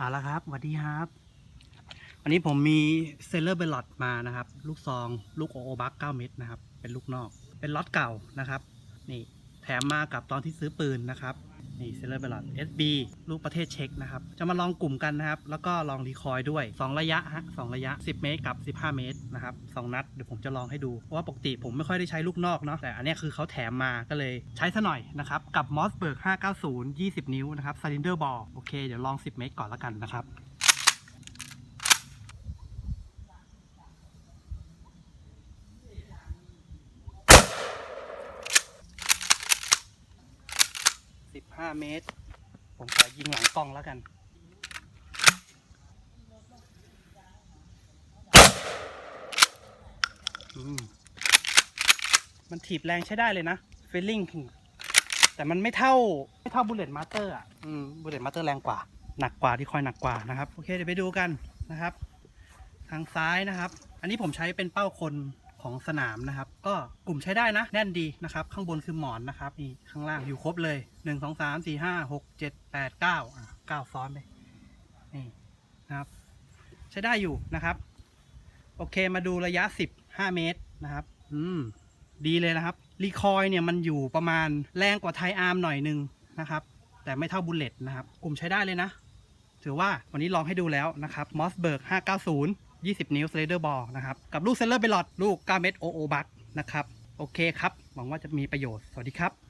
เอาละครับสวัสดีครับ วันนี้ผมมีเซเลอร์เบลลอดมานะครับ ลูกซอง ลูกโอโอบัก9เม็ดนะครับ เป็นลูกนอก เป็นล็อตเก่านะครับ นี่ มมากับตอนที่ซื้อปืนนะครับนี่เซเลอร์เบลลอด SB ลูกประเทศเช็กนะครับ จะมาลองกลุ่มกันนะครับ แล้วก็ลองรีคอยด้วย 2 ระยะฮะสองระยะ 10 เมตรกับ 15 เมตรนะครับสองนัด เดี๋ยวผมจะลองให้ดู ว่าปกติผมไม่ค่อยได้ใช้ลูกนอกเนาะ แต่อันนี้คือเขาแถมมาก็เลยใช้ซะหน่อยนะครับ กับ Mossberg 590 20 นิ้วนะครับ Cylinder Ball โอเค เดี๋ยวลอง 10 เมตรก่อนละกันนะครับ 15 เมตร ผมขอยิงหลังกล้องแล้วกันมมันถีบแรงใช้ได้เลยนะเฟลลิ่งแต่มันไม่เท่า ไม่เท่าบุลเลตมาสเตอร์อะอืมบุลเลตมาสเตอร์แรงกว่า หนักกว่าที่คอยหนักกว่านะครับ โอเค เดี๋ยวไปดูกันนะครับ ทางซ้ายนะครับ อันนี้ผมใช้เป็นเป้าคน ของสนามนะครับ ก็กลุ่มใช้ได้นะ แน่นดีนะครับ ข้างบนคือหมอนนะครับนี่ข้างล่างอยู่ครบเลยหนึ่งสองสามสี่ห้าหกเจ็ดแปดเก้าอะเก้าซ้อนไปนี่นะครับ ใช้ได้อยู่นะครับ โอเคมาดูระยะสิบห้าเมตรนะครับ อืม ดีเลยนะครับรีคอยเนี่ยมันอยู่ประมาณแรงกว่าไทอาร์มหน่อยหนึงนะครับ แต่ไม่เท่าบุลเลตนะครับ กลุ่มใช้ได้เลยนะ ถือว่าวันนี้ลองให้ดูแล้วนะครับ Mossberg 590 20 นิ้ว Slider Ball นะครับ กับลูกเซเลอร์เบลลอดลูก9เม็ดโอโอบัตนะครับ โอเคครับ หวังว่าจะมีประโยชน์ สวัสดีครับ